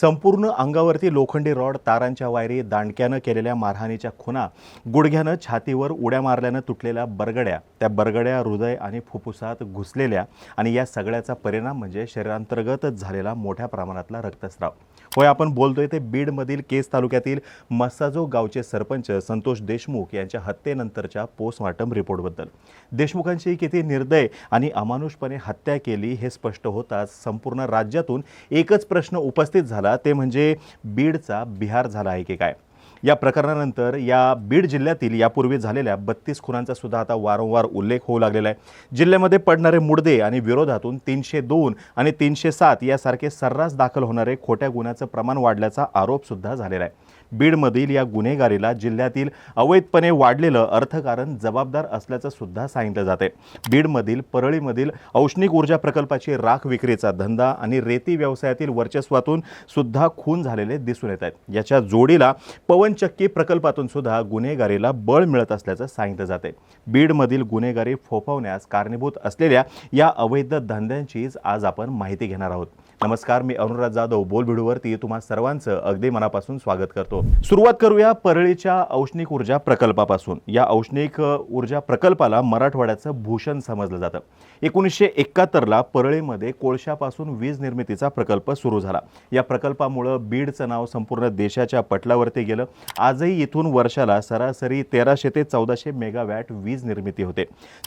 संपूर्ण अंगावरती लोखंडी रॉड तारांच्या वायरी दांडक्यानं केलेल्या मारहाणीच्या खुना गुडघ्यानं छातीवर उड्या मारल्यानं तुटलेल्या बरगड्या. त्या बरगड्या हृदय आणि फुफ्फुसात घुसलेल्या आणि या सगळ्याचा परिणाम म्हणजे शरीरांतर्गतच झालेला मोठ्या प्रमाणातला रक्तस्राव. होय आपण बोलतोय ते बीडमधील केस तालुक्यातील मसाजो गावचे सरपंच संतोष देशमुख यांच्या हत्येनंतरच्या पोस्टमॉर्टम रिपोर्टबद्दल. देशमुखांची किती निर्दय आणि अमानुषपणे हत्या केली हे स्पष्ट होताच संपूर्ण राज्यातून एकच प्रश्न उपस्थित झाला ते म्हणजे बीडचा बिहार झाला आहे की काय? या प्रकरणानंतर या बीड जिल्ह्यातील यापूर्वी झालेल्या बत्तीस खुनांचा सुद्धा आता वारंवार उल्लेख होऊ लागलेला आहे. जिल्ह्यामध्ये पडणारे मुडदे आणि विरोधातून तीनशे दोन आणि तीनशे सात यासारखे सर्रास दाखल होणारे खोट्या गुन्ह्याचं प्रमाण वाढल्याचा आरोपसुद्धा झालेला आहे. बीडमधील या गुन्हेगारीला जिल्ह्यातील अवैधपणे वाढलेलं अर्थकारण जबाबदार असल्याचं सुद्धा सांगितलं जाते. बीडमधील परळीमधील औष्णिक ऊर्जा प्रकल्पाची राख विक्रीचा धंदा आणि रेती व्यवसायातील वर्चस्वातून सुद्धा खून झालेले दिसून येत आहेत. याच्या जोडीला पवनचक्की प्रकल्पातून सुद्धा गुन्हेगारीला बळ मिळत असल्याचं सांगितलं जाते. बीडमधील गुन्हेगारी फोफावण्यास कारणीभूत असलेल्या या अवैध धंद्यांचीच आज आपण माहिती घेणार आहोत. नमस्कार मी अनुराग जाधव बोलभिडूवरती तुम्हा सर्वांचं अगदी मनापासून स्वागत करतो. सुरुवात करूया परळीच्या औष्णिक ऊर्जा प्रकल्पापासून. या औष्णिक ऊर्जा प्रकल्पाला मराठवाड्याचं भूषण समजलं जातं. एकोणीसशे एकाहत्तरला परळीमध्ये कोळशापासून वीज निर्मितीचा प्रकल्प सुरू झाला. या प्रकल्पामुळं बीडचं नाव संपूर्ण देशाच्या पटलावरती गेलं. आजही इथून वर्षाला सरासरी तेराशे ते चौदाशे मेगावॅट वीज निर्मिती होते.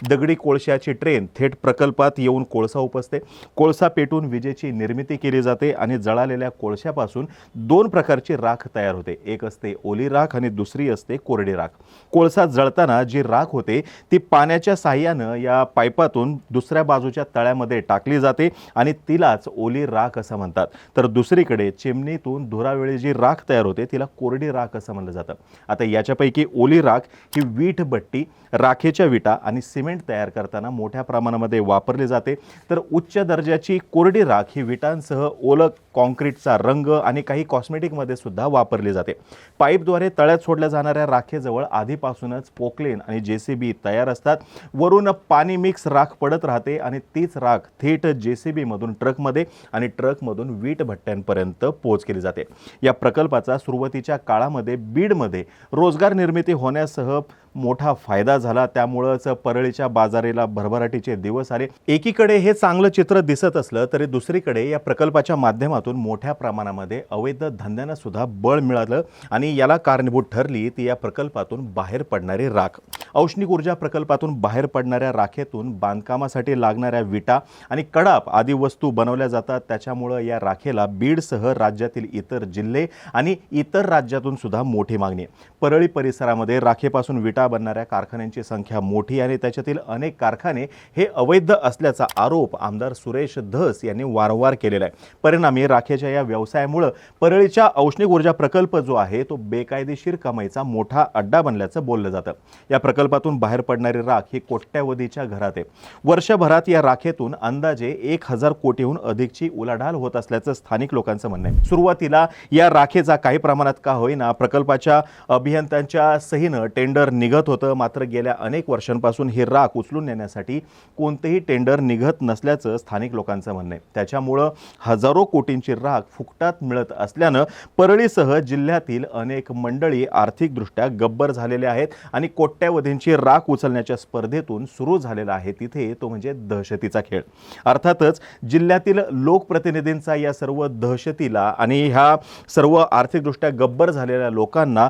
दगडी कोळशाची ट्रेन थेट प्रकल्पात येऊन कोळसा उपसते. कोळसा पेटून विजेची निर्मिती केली जाते आणि जळालेल्या कोळशापासून दोन प्रकारची राख तयार होते. एक असते ओली राख आणि दुसरी असते कोरडी राख. कोळसा जळताना जी राख होते ती पाण्याच्या साह्यानं या पाईपातून दुसऱ्या बाजूच्या तळ्यामध्ये टाकली जाते आणि तिलाच ओली राख असं म्हणतात. तर दुसरीकडे चिमणीतून धुरावेळी जी राख तयार होते तिला कोरडी राख असं म्हणलं जातं. आता याच्यापैकी ओली राख ही वीट भट्टी राखेच्या विटा आणि सिमेंट तयार करताना मोठ्या प्रमाणामध्ये वापरली जाते. तर उच्च दर्जाची कोरडी राख ही विटा विटांसह ओलक कॉन्क्रीटचा रंग आणि काही कॉस्मेटिकमध्ये सुद्धा वापरली जाते. पाईपद्वारे तळ्यात सोडल्या जाणाऱ्या राखेजवळ आधीपासूनच पोकलेन आणि जे सी बी तयार असतात. वरून पाणी मिक्स राख पडत राहते आणि तीच राख थेट जे सी बीमधून ट्रकमध्ये आणि ट्रकमधून वीट भट्ट्यांपर्यंत पोच केली जाते. या प्रकल्पाचा सुरुवातीच्या काळामध्ये बीडमध्ये रोजगार निर्मिती होण्यासह मोठा फायदा झाला. त्यामुळंच परळीच्या बाजारीला भरभराटीचे दिवस आले. एकीकडे हे चांगलं चित्र दिसत असलं तरी दुसरीकडे या प्रकल्पाच्या माध्यमातून मोठ्या प्रमाणामध्ये अवैध धंद्यांना सुद्धा बळ मिळालं आणि याला कारणीभूत ठरली ती या प्रकल्पातून बाहेर पडणारी राख. औष्णिक ऊर्जा प्रकल्पातून बाहेर पडणाऱ्या राखेतून बांधकामासाठी लागणाऱ्या विटा आणि कडाप आदी वस्तू बनवल्या जातात. त्याच्यामुळं या राखेला बीडसह राज्यातील इतर जिल्हे आणि इतर राज्यातून सुद्धा मोठी मागणी परळी परिसरामध्ये राखेपासून विटा बनणाऱ्या कारखान्यांची संख्या मोठी आणि त्याच्यातील अनेक कारखाने हे अवैध असल्याचा आरोप आमदार सुरेश धस यांनी वारंवार केलेला आहे. परिणामी राखेच्या या व्यवसायामुळं परळीच्या औष्णिक ऊर्जा प्रकल्प जो आहे तो बेकायदेशीर कमाईचा मोठा अड्डा बनल्याचं बोललं जातं. या प्रकल्पातून बाहेर पडणारी राख ही कोट्यावधीच्या घरात आहे. वर्षभरात या राखेतून अंदाजे एक हजार कोटीहून अधिकची उलाढाल होत असल्याचं स्थानिक लोकांचं म्हणणं आहे. सुरुवातीला या राखेचा काही प्रमाणात का होईना प्रकल्पाच्या अभियंत्यांच्या सहीनं टेंडर निघत होतं. मात्र गेल्या अनेक वर्षांपासून ही राख उचलून नेण्यासाठी कोणतेही टेंडर निघत नसल्याचं स्थानिक लोकांचं म्हणणं आहे. त्याच्यामुळं हजारो कोटींची राख फुकटात मिळत असल्यानं परळीसह जिल्ह्यातील अनेक मंडळी आर्थिकदृष्ट्या गब्बर झालेले आहेत आणि कोट्यावधींची राख उचलण्याच्या स्पर्धेतून सुरू झालेला आहे. तिथे तो म्हणजे दहशतीचा खेळ. अर्थातच जिल्ह्यातील लोकप्रतिनिधींचा या सर्व दहशतीला आणि ह्या सर्व आर्थिकदृष्ट्या गब्बर झालेल्या लोकांना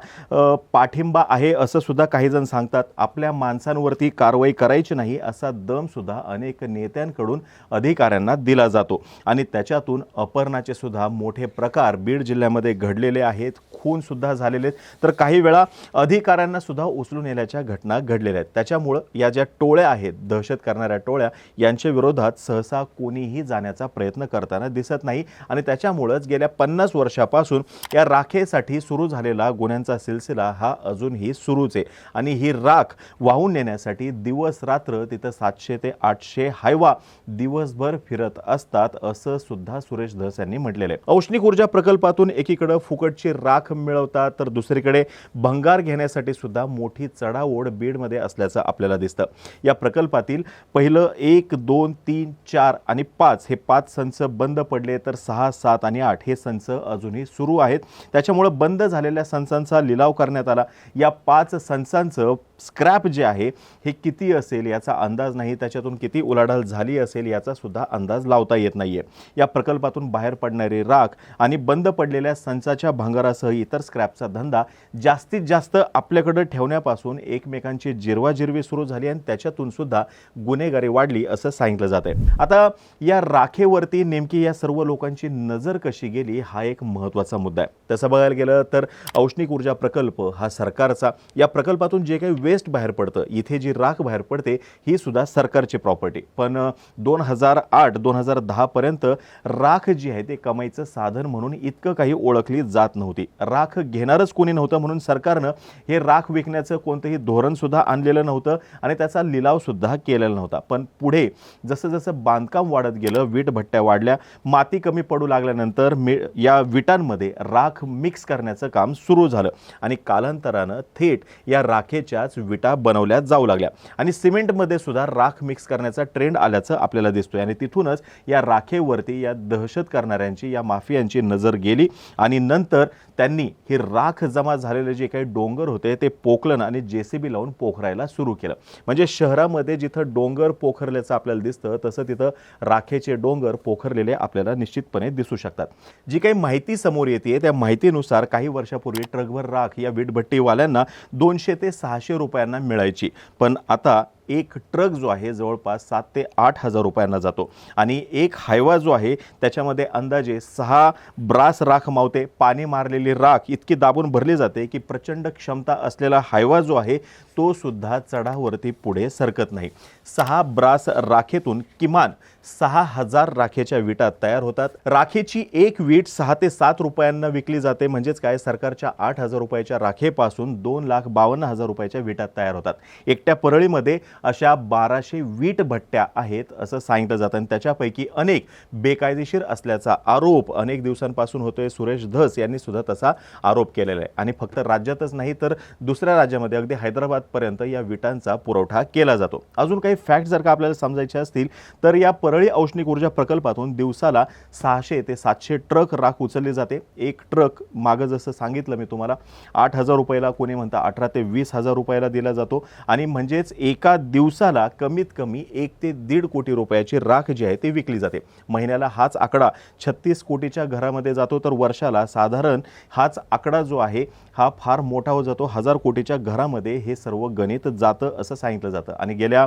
पाठिंबा आहे असं सुद्धा काही जण सांगतात आपल्या माणसांवरती कारवाई करायची नाही असा दम सुद्धा अनेक नेत्यांकडून अधिकाऱ्यांना दिला जातो. आणि त्याच्यातून अपहरणाचे सुद्धा मोठे प्रकार बीड जिल्ह्यामध्ये घडलेले आहेत खूनसुद्धा झालेले आहेत. तर काही वेळा अधिकाऱ्यांना सुद्धा उचलून नेल्याच्या घटना घडलेल्या आहेत. त्याच्यामुळं या ज्या टोळ्या आहेत दहशत करणाऱ्या टोळ्या यांच्या विरोधात सहसा कोणीही जाण्याचा प्रयत्न करताना दिसत नाही. आणि त्याच्यामुळंच गेल्या पन्नास वर्षापासून या राखेसाठी सुरू झालेला गुन्ह्यांचा सिलसिला हा अजूनही सुरूच आहे. आणि ही राख वाहून नेण्यासाठी दिवस रात्र तिथं सातशे ते आठशे हायवा दिवसभर फिरत असतात असं सुद्धा सुरेश धस यांनी म्हटलेलं आहे. औष्णिक ऊर्जा प्रकल्पातून एकीकडं फुकटची राख मिळवतात तर दुसरीकडे भंगार घेण्यासाठी सुद्धा मोठी चढाओढ बीडमध्ये असल्याचं आपल्याला दिसतं. या प्रकल्पातील पहिलं एक दोन तीन चार आणि पाच हे पाच संच बंद पडले तर सहा सात आणि आठ हे संच अजूनही सुरू आहेत. त्याच्यामुळं बंद झालेल्या संचांचा लिलाव करण्यात आला. या पाच संचांचं स्क्रॅप जे आहे हे किती असेल याचा अंदाज नाही त्याच्यातून किती उलाढाल झाली असेल याचा सुद्धा अंदाज लावता येत नाहीये. या प्रकल्पातून बाहेर पडणारी राख आणि बंद पडलेल्या संचाच्या भांगारासह इतर स्क्रॅपचा धंदा जास्तीत जास्त आपल्याकडे ठेवण्यापासून एकमेकांची जिरवाजिरवी सुरू झाली आणि त्याच्यातून सुद्धा गुन्हेगारी वाढली असं सांगितलं जात आहे आता या राखेवरती नेमकी या सर्व लोकांची नजर कशी गेली हा एक महत्त्वाचा मुद्दा आहे. तसं बघायला गेलं तर औष्णिक ऊर्जा प्रकल्प हा सरकारचा. या प्रकल्पातून जे काही वेस्ट बाहेर पडतं इथे जी राख बाहेर पडते ही सुद्धा सरकारची प्रॉपर्टी पण दोन हजार आठ दोन हजार दहापर्यंत राख जी आहे ते कमाईचं साधन म्हणून इतकं काही ओळखली जात नव्हती. राख घेणारच कोणी नव्हतं म्हणून सरकारनं हे राख विकण्याचं कोणतंही धोरणसुद्धा आणलेलं नव्हतं आणि त्याचा लिलावसुद्धा केलेला नव्हता. पण पुढे जसं जसं बांधकाम वाढत गेलं वीट भट्ट्या वाढल्या माती कमी पडू लागल्यानंतर मी या विटांमध्ये राख मिक्स करण्याचं काम सुरू झालं. आणि कालांतरानं थेट या राख राखेच्याच विटा बनवल्या जाऊ लागल्या. आणि सिमेंटमध्ये सुद्धा राख मिक्स करण्याचा ट्रेंड आल्याचं आपल्याला दिसतोय. आणि तिथूनच या राखेवरती या दहशत करणाऱ्यांची या माफियांची नजर गेली. आणि नंतर त्यांनी हे राख जमा झालेले जे काही डोंगर होते ते पोखलन आणि जे सी बी लावून पोखरायला सुरू केलं. म्हणजे शहरामध्ये जिथं डोंगर पोखरल्याचं आपल्याला दिसतं तसं तिथं राखेचे डोंगर पोखरलेले आपल्याला निश्चितपणे दिसू शकतात. जी काही माहिती समोर येते त्या माहितीनुसार काही वर्षापूर्वी ट्रकभर राख या वीटभट्टीवाल्यांना दोनशे ते सहाशे रुपयांना मिळायची. पण आता एक ट्रक जो आहे जवळपास सात ते आठ हजार रुपयांना जातो. आणि एक हायवा जो आहे त्याच्यामध्ये अंदाजे सहा ब्रास राख मावते. पाणी मारलेली राख इतकी दाबून भरली जाते की प्रचंड क्षमता असलेला हायवा जो आहे तो सुद्धा चढावरती पुढे सरकत नाही. सहा ब्रास राखेतून किमान सहा हजार राखेच्या विटा तयार होतात. राखेची एक वीट सहा ते सात रुपयांना विकली जाते. म्हणजेच काय? सरकारच्या आठ हजार रुपयाच्या राखेपासून दोन लाख बावन्न हजार रुपयाच्या विटा तयार होतात. एकट्या परळीमध्ये अशा बाराशे वीट भट्ट्या आहेत असं सांगितलं जातं. आणि त्याच्यापैकी अनेक बेकायदेशीर असल्याचा आरोप अनेक दिवसांपासून होतोय. सुरेश धस यांनी सुद्धा तसा आरोप केलेला आहे. आणि फक्त राज्यातच नाही तर दुसऱ्या राज्यामध्ये अगदी हैदराबादपर्यंत या विटांचा पुरवठा केला जातो. अजून काही फॅक्ट जर का आपल्याला समजायचे असतील तर या परळी औष्णिक ऊर्जा प्रकल्पातून दिवसाला सहाशे ते सातशे ट्रक राख उचलली जाते. एक ट्रक मागं जसं सांगितलं मी तुम्हाला आठ हजार रुपयाला कोणी म्हणता अठरा ते वीस हजार रुपयाला दिला जातो. आणि म्हणजेच एका दिवसाला कमीत कमी एक ते दीड कोटी रुपयाची राख जी आहे ती विकली जाते. महिन्याला हाच आकडा छत्तीस कोटीच्या घरामध्ये जातो तर वर्षाला साधारण हाच आकडा जो आहे हा फार मोठा हो जातो. हजार कोटीच्या घरामध्ये हे सर्व गणित जातं असं सांगितलं जातं. आणि गेल्या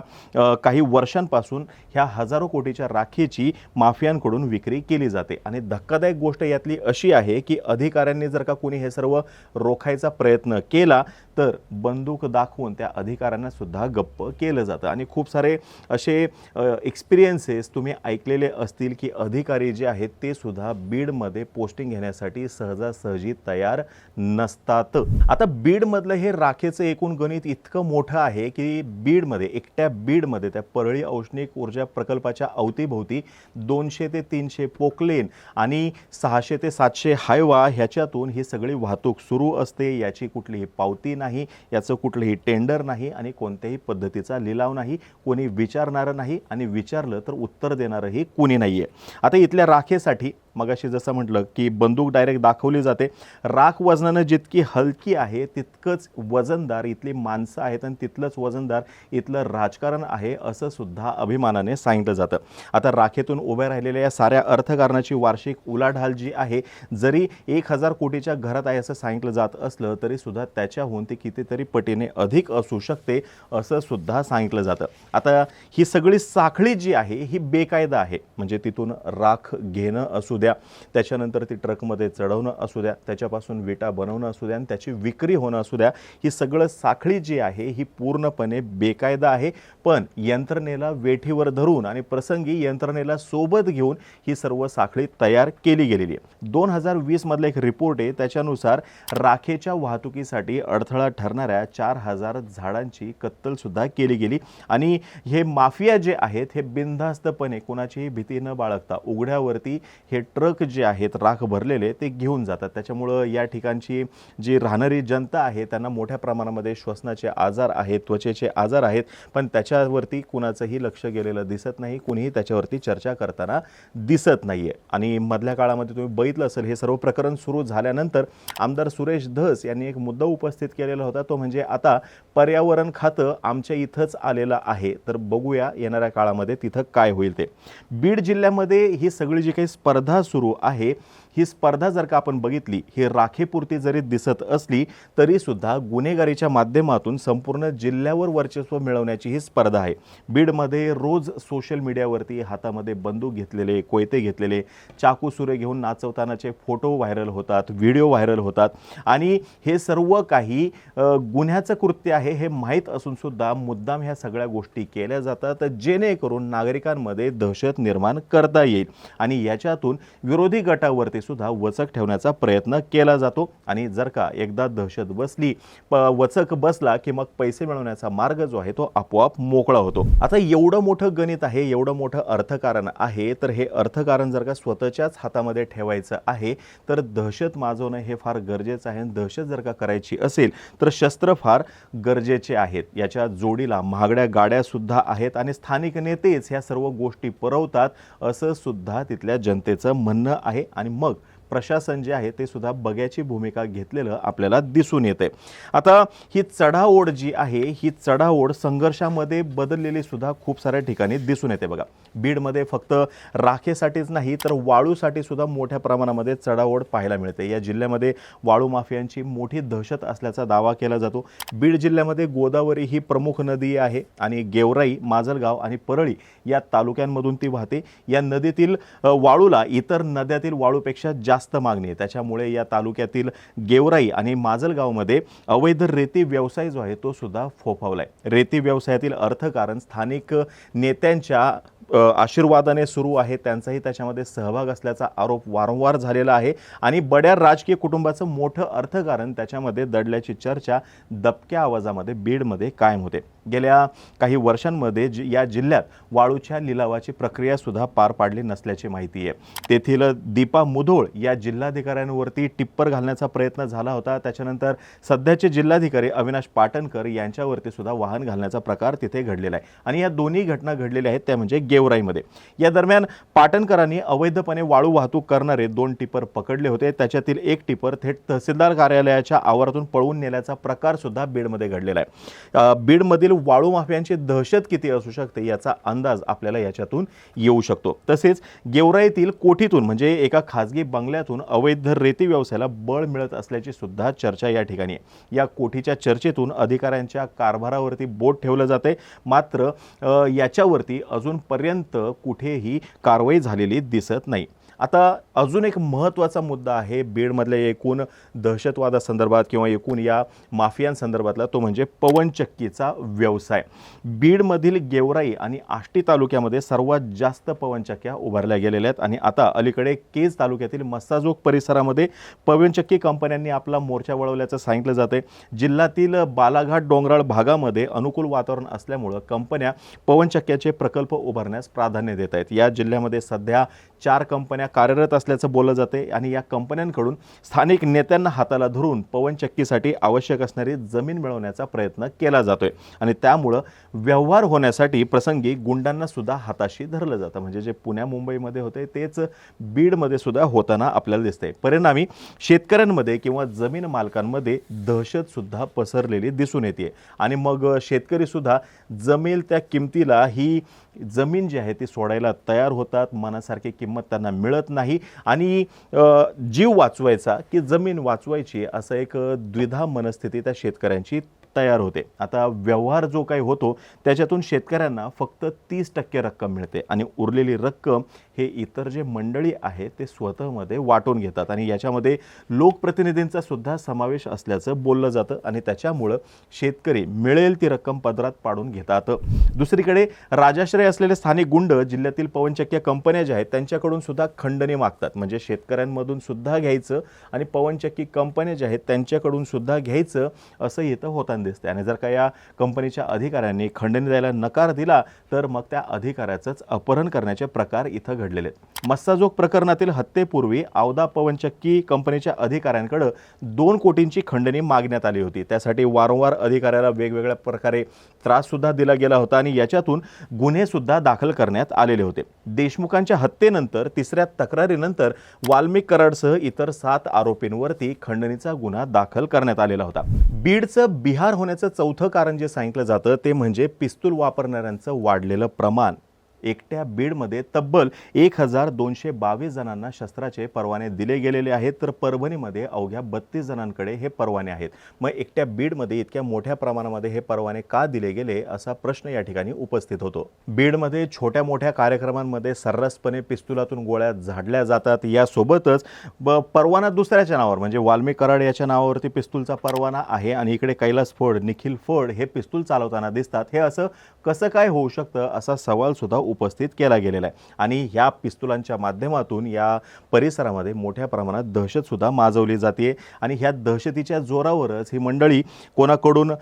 काही वर्षांपासून ह्या हजारो कोटीच्या राखीची माफियांकडून विक्री केली जाते. आणि धक्कादायक गोष्ट यातली अशी आहे की अधिकाऱ्यांनी जर का कोणी हे सर्व रोखायचा प्रयत्न केला तर बंदूक दाखवून त्या अधिकाऱ्यांना सुद्धा गप्प केलं जातं. आणि खूप सारे असे एक्सपिरियन्सेस तुम्ही ऐकलेले असतील की अधिकारी जे आहेत ते सुद्धा बीडमध्ये पोस्टिंग घेण्यासाठी सहजासहजी तयार नसतात. आता बीडमधलं हे राखेचं एकूण गणित इतकं मोठं आहे की बीडमध्ये एकट्या बीडमध्ये त्या परळी औष्णिक ऊर्जा प्रकल्पाच्या अवतीभोवती दोनशे ते तीनशे पोकलेन आणि सहाशे ते सातशे हायवा ह्याच्यातून ही सगळी वाहतूक सुरू असते. याची कुठलीही पावती नाही याचं कुठलंही टेंडर नाही आणि कोणत्याही पद्धतीचा लिलाव नाही कोणी विचारणारं नाही आणि विचारलं तर उत्तर देणारंही कोणी नाही आहे आता इथल्या राखेसाठी मगाशी जसं म्हटलं की बंदूक डायरेक्ट दाखवली जाते. राख वजनानं जितकी हलकी आहे तितकंच वजनदार इथली माणसं आहेत आणि तिथलंच वजनदार इथलं राजकारण आहे असं सुद्धा अभिमानाने सांगितलं जातं. आता राखेतून उभ्या राहिलेल्या या साऱ्या अर्थकारणाची वार्षिक उलाढाल जी आहे जरी एक हजार कोटीच्या घरात आहे असं सांगितलं जात असलं तरी सुद्धा त्याच्याहून ते कितीतरी पटीने अधिक असू शकते असं सुद्धा सांगितलं जातं. आता ही सगळी साखळी जी आहे ही बेकायदा आहे. म्हणजे तिथून राख घेणं असू द्या त्याच्यानंतर ती ट्रकमध्ये चढवणं असू द्या त्याच्यापासून विटा बनवणं असू द्या आणि त्याची विक्री होणं असू द्या ही सगळं साखळी जी आहे ही पूर्णपणे बेकायदा आहे. पण यंत्रणेला वेठीवर धरून आणि प्रसंगी यंत्रणेला सोबत घेऊन ही सर्व साखळी तयार केली गेलेली आहे. दोन हजार वीसमधला एक रिपोर्ट आहे त्याच्यानुसार राखेच्या वाहतुकीसाठी अडथळा ठरणाऱ्या चार हजार झाडांची कत्तलसुद्धा केली गेली. आणि हे माफिया जे आहेत हे बिनधास्तपणे कोणाचीही भीती न बाळगता उघड्यावरती हे ट्रक जे आहेत राख भरलेले ते घेऊन जातात. त्याच्यामुळं या ठिकाणची जी राहणारी जनता आहे त्यांना मोठ्या प्रमाणामध्ये श्वसनाचे आजार आहेत त्वचेचे आजार आहेत पण त्याच्यावरती कुणाचंही लक्ष गेलेलं दिसत नाही कुणीही त्याच्यावरती चर्चा करताना दिसत नाही आहे आणि मधल्या काळामध्ये तुम्ही बघितलं असेल हे सर्व प्रकरण सुरू झाल्यानंतर आमदार सुरेश धस यांनी एक मुद्दा उपस्थित केलेला होता तो म्हणजे आता पर्यावरण खातं आमच्या इथंच आलेलं आहे तर बघूया येणाऱ्या काळामध्ये तिथं काय होईल ते. बीड जिल्ह्यामध्ये ही सगळी जी काही स्पर्धा सुरू आहे. ही स्पर्धा जर का आपण बघितली ही राखेपुरती जरी दिसत असली तरीसुद्धा गुन्हेगारीच्या माध्यमातून संपूर्ण जिल्ह्यावर वर्चस्व मिळवण्याची ही स्पर्धा आहे. बीडमध्ये रोज सोशल मीडियावरती हातामध्ये बंदूक घेतलेले कोयते घेतलेले चाकू सुरे घेऊन नाचवतानाचे फोटो व्हायरल होतात व्हिडिओ व्हायरल होतात. आणि हे सर्व काही गुन्ह्याचं कृत्य आहे हे माहीत असूनसुद्धा मुद्दाम ह्या सगळ्या गोष्टी केल्या जातात जेणेकरून नागरिकांमध्ये दहशत निर्माण करता येईल. आणि याच्यातून विरोधी गटावरती सुद्धा वचक ठेवण्याचा प्रयत्न केला जातो. आणि जर का एकदा दहशत बसली प वचक बसला की मग पैसे मिळवण्याचा मार्ग जो आहे तो आपोआप मोकळा होतो. आता एवढं मोठं गणित आहे एवढं मोठं अर्थकारण आहे तर हे अर्थकारण जर का स्वतःच्याच हातामध्ये ठेवायचं आहे तर दहशत माजवणं हे फार गरजेचं आहे. आणि दहशत जर का करायची असेल तर शस्त्र फार गरजेचे आहेत. याच्या जोडीला महागड्या गाड्यासुद्धा आहेत आणि स्थानिक नेतेच ह्या सर्व गोष्टी पुरवतात असं सुद्धा तिथल्या जनतेचं म्हणणं आहे आणि मग प्रशासन जे आहे ते सुद्धा बघ्याची भूमिका घेतलेलं आपल्याला दिसून येते आता ही चढाओढ जी आहे ही चढाओढ संघर्षामध्ये बदललेली सुद्धा खूप साऱ्या ठिकाणी दिसून येते बघा. बीडमध्ये फक्त राखेसाठीच नाही तर वाळूसाठी सुद्धा मोठ्या प्रमाणामध्ये चढाओढ पाहायला मिळते. या जिल्ह्यामध्ये वाळू माफियांची मोठी दहशत असल्याचा दावा केला जातो. बीड जिल्ह्यामध्ये गोदावरी ही प्रमुख नदी आहे आणि गेवराई माजलगाव आणि परळी या तालुक्यांमधून ती वाहते. या नदीतील वाळूला इतर नद्यातील वाळूपेक्षा जास्त जास्त मागणी आहे. त्याच्यामुळे या तालुक्यातील गेवराई आणि माजलगावमध्ये अवैध रेती व्यवसाय जो आहे तो सुद्धा फोफावलाय. रेती व्यवसायातील अर्थकारण स्थानिक नेत्यांच्या आशीर्वादाने सुरू आहे. त्यांचाही त्याच्यामध्ये सहभाग असल्याचा आरोप वारंवार झालेला आहे. आणि बड्या राजकीय कुटुंबाचं मोठं अर्थकारण त्याच्यामध्ये दडल्याची चर्चा दबक्या आवाजामध्ये बीडमध्ये कायम होते. गेल्या काही वर्षांमध्ये जि या जिल्ह्यात वाळूच्या लिलावाची प्रक्रियासुद्धा पार पाडली नसल्याची माहिती आहे. तेथील दीपा मुधोळ या जिल्हाधिकाऱ्यांवरती टिप्पर घालण्याचा प्रयत्न झाला होता. त्याच्यानंतर सध्याचे जिल्हाधिकारी अविनाश पाटणकर यांच्यावरती सुद्धा वाहन घालण्याचा प्रकार तिथे घडलेला आहे. आणि या दोन्ही घटना घडलेल्या आहेत त्या म्हणजे गेवराईमध्ये. या दरम्यान पाटणकरांनी अवैधपणे वाळू वाहतूक करणारे दोन टिपर पकडले होते. त्याच्यातील एक टिपर थेट तहसीलदार कार्यालयाच्या आवारातून पळवून नेल्याचा प्रकार सुद्धा बीडमध्ये घडलेला आहे. बीडमधील वाळू माफियांची दहशत किती असू शकते याचा अंदाज आपल्याला याच्यातून येऊ शकतो. तसेच गेवराईतील कोठीतून म्हणजे एका खाजगी बंगल्यातून अवैध रेती व्यवसायाला बळ मिळत असल्याची सुद्धा चर्चा या ठिकाणी आहे. या कोठीच्या चर्चेतून अधिकाऱ्यांच्या कारभारावरती बोट ठेवलं जाते मात्र याच्यावरती अजूनपर्यंत कुठेही कारवाई झालेली दिसत नाही. आता अजून एक महत्त्वाचा मुद्दा आहे बीडमधल्या एकूण दहशतवादासंदर्भात किंवा एकूण या माफियांसंदर्भातला तो म्हणजे पवनचक्कीचा व्यवसाय. बीडमधील गेवराई आणि आष्टी तालुक्यामध्ये सर्वात जास्त पवनचक्क्या उभारल्या गेलेल्या आहेत. आणि आता अलीकडे केज तालुक्यातील मस्साजोग परिसरामध्ये पवनचक्की कंपन्यांनी आपला मोर्चा वळवल्याचं सांगितलं जाते जिल्ह्यातील बालाघाट डोंगराळ भागामध्ये अनुकूल वातावरण असल्यामुळं कंपन्या पवनचक्क्याचे प्रकल्प उभारण्यास प्राधान्य देत आहेत. या जिल्ह्यामध्ये सध्या चार कंपन्या कार्यरत असल्याचं बोललं जाते आणि या कंपन्यांकडून स्थानिक नेत्यांना हाताला धरून पवनचक्कीसाठी आवश्यक असणारी जमीन मिळवण्याचा प्रयत्न केला जातोय. आणि त्यामुळं व्यवहार होण्यासाठी प्रसंगी गुंडांना सुद्धा हाताशी धरलं जातं. म्हणजे जे पुण्या मुंबईमध्ये होते तेच बीडमध्ये सुद्धा होताना आपल्याला दिसते परिणामी शेतकऱ्यांमध्ये किंवा जमीन मालकांमध्ये दहशत सुद्धा पसरलेली दिसून येते आणि मग शेतकरी सुद्धा जमेल त्या किमतीला ही जमीन जी आहे ती सोडायला तयार होतात मनासारखी किंमत त्यांना मिळत नाही. आणि जीव वाचवायचा की जमीन वाचवायची असं एक द्विधा मनस्थिती त्या शेतकऱ्यांची तयार होते. आता व्यवहार जो काही होतो त्याच्यातून शेतकऱ्यांना फक्त तीस टक्के रक्कम मिळते आणि उरलेली रक्कम हे इतर जे मंडळी आहे ते स्वतःमध्ये वाटून घेतात आणि याच्यामध्ये लोकप्रतिनिधींचा सुद्धा समावेश असल्याचं बोललं जातं आणि त्याच्यामुळं शेतकरी मिळेल ती रक्कम पदरात पाडून घेतात. दुसरीकडे राजाश्रय असलेले स्थानिक गुंड जिल्ह्यातील पवनचक्क्या कंपन्या ज्या आहेत त्यांच्याकडून सुद्धा खंडणी मागतात. म्हणजे शेतकऱ्यांमधून सुद्धा घ्यायचं आणि पवनचक्की कंपन्या ज्या आहेत त्यांच्याकडून सुद्धा घ्यायचं असं इथं होताना दिसते आणि जर का या कंपनीच्या अधिकाऱ्यांनी खंडणी द्यायला नकार दिला तर मग त्या अधिकाऱ्याचंच अपहरण करण्याचे प्रकार इथं घडलेले आहेत. मस्साजोग प्रकरणातील हत्येपूर्वी औदा पवनचक्की कंपनीच्या अधिकाऱ्यांकडं दोन कोटींची खंडणी मागण्यात आली होती. त्यासाठी वारंवार अधिकाऱ्याला वेगवेगळ्या प्रकारे त्राससुद्धा दिला गेला होता आणि याच्यातून गुन्हेसुद्धा दाखल करण्यात आलेले होते. देशमुखांच्या हत्येनंतर तिसऱ्या तक्रारीनंतर वाल्मिक कराडसह इतर सात आरोपींवरती खंडणीचा गुन्हा दाखल करण्यात आलेला होता. बीडचं बिहार होण्याचं चौथं कारण जे सांगितलं जातं ते म्हणजे पिस्तूल वापरणाऱ्यांचं वाढलेलं प्रमाण. एकट्या बीडमध्ये तब्बल एक हजार दोनशे बावीस जणांना शस्त्राचे परवाने दिले गेलेले आहेत. तर परभणीमध्ये अवघ्या बत्तीस जणांकडे हे परवाने आहेत. मग एकट्या बीडमध्ये इतक्या मोठ्या प्रमाणामध्ये हे परवाने का दिले गेले असा प्रश्न या ठिकाणी उपस्थित होतो. बीडमध्ये छोट्या मोठ्या कार्यक्रमांमध्ये सर्रासपणे पिस्तुलातून गोळ्या झाडल्या जातात. यासोबतच ब परवाना दुसऱ्याच्या नावावर म्हणजे वाल्मी कराड याच्या नावावरती पिस्तूलचा परवाना आहे आणि इकडे कैलास फोड निखिल फोड हे पिस्तूल चालवताना दिसतात. हे असं कसं काय होऊ शकतं असा सवाल सुद्धा उपस्थित केला गेलेला आहे. आणि ह्या पिस्तुलांच्या माध्यमातून या परिसरामध्ये मोठ्या प्रमाणात दहशतसुद्धा माजवली जाते आणि ह्या दहशतीच्या जोरावरच ही मंडळी कोणाकडून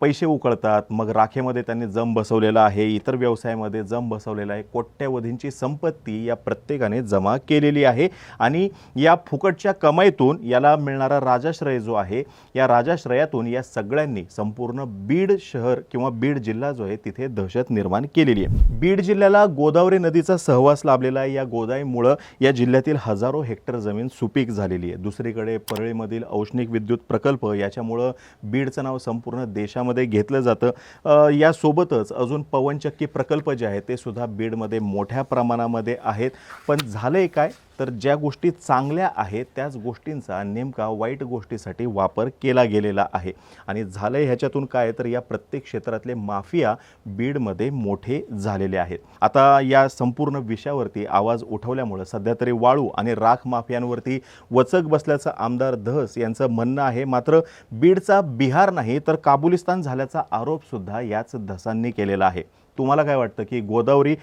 पैसे उकळतात मग राखेमध्ये त्यांनी जम बसवलेला आहे इतर व्यवसायामध्ये जम बसवलेला आहे कोट्यवधींची संपत्ती या प्रत्येकाने जमा केलेली आहे. आणि या फुकटच्या कमाईतून याला मिळणारा राजाश्रय जो आहे या राजाश्रयातून या सगळ्यांनी संपूर्ण बीड शहर किंवा बीड जिल्हा जो आहे तिथे दहशत निर्माण केलेली आहे. बीड जिल्ह्याला गोदावरी नदीचा सहवास लाभलेला आहे. या गोदाईमुळं या जिल्ह्यातील हजारो हेक्टर जमीन सुपीक झालेली आहे. दुसरीकडे परळीमधील औष्णिक विद्युत प्रकल्प याच्यामुळं बीडचं नाव संपूर्ण देशामध्ये घेतलं जातं. यासोबतच अजून पवनचक्की प्रकल्प जे आहेत ते सुद्धा बीडमध्ये मोठ्या प्रमाणामध्ये आहेत. पण झालंय काय? तर ज्या गोष्टी चांगल्या आहेत त्याच गोष्टींचा नेमका वाईट गोष्टीसाठी वापर केला गेलेला आहे. आणि झालंय ह्याच्यातून काय? तर या प्रत्येक क्षेत्रातले माफिया बीडमध्ये मोठे झालेले आहेत. आता या संपूर्ण विषयावरती आवाज उठवल्यामुळं सध्या तरी वाळू आणि राख माफियांवरती वचक बसल्याचं आमदार धस यांचं म्हणणं आहे. मात्र बीडचा बिहार नाही तर काबुलिस्तान झाल्याचा आरोपसुद्धा याच धसांनी केलेला आहे. तुम्हाला काय वाटतं की गोदावरी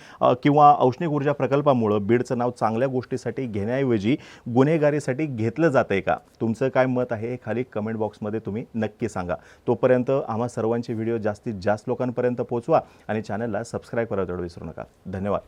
किंवा औष्णिक ऊर्जा प्रकल्पामुळं बीडचं नाव चांगल्या गोष्टीसाठी घेण्याऐवजी गुन्हेगारीसाठी घेतलं जातं आहे का? तुमचं काय मत आहे हे खाली कमेंट बॉक्समध्ये तुम्ही नक्की सांगा. तोपर्यंत आम्हा सर्वांचे व्हिडिओ जास्तीत जास्त लोकांपर्यंत पोहोचवा आणि चॅनलला सबस्क्राईब करायला तेवढं विसरू नका. धन्यवाद.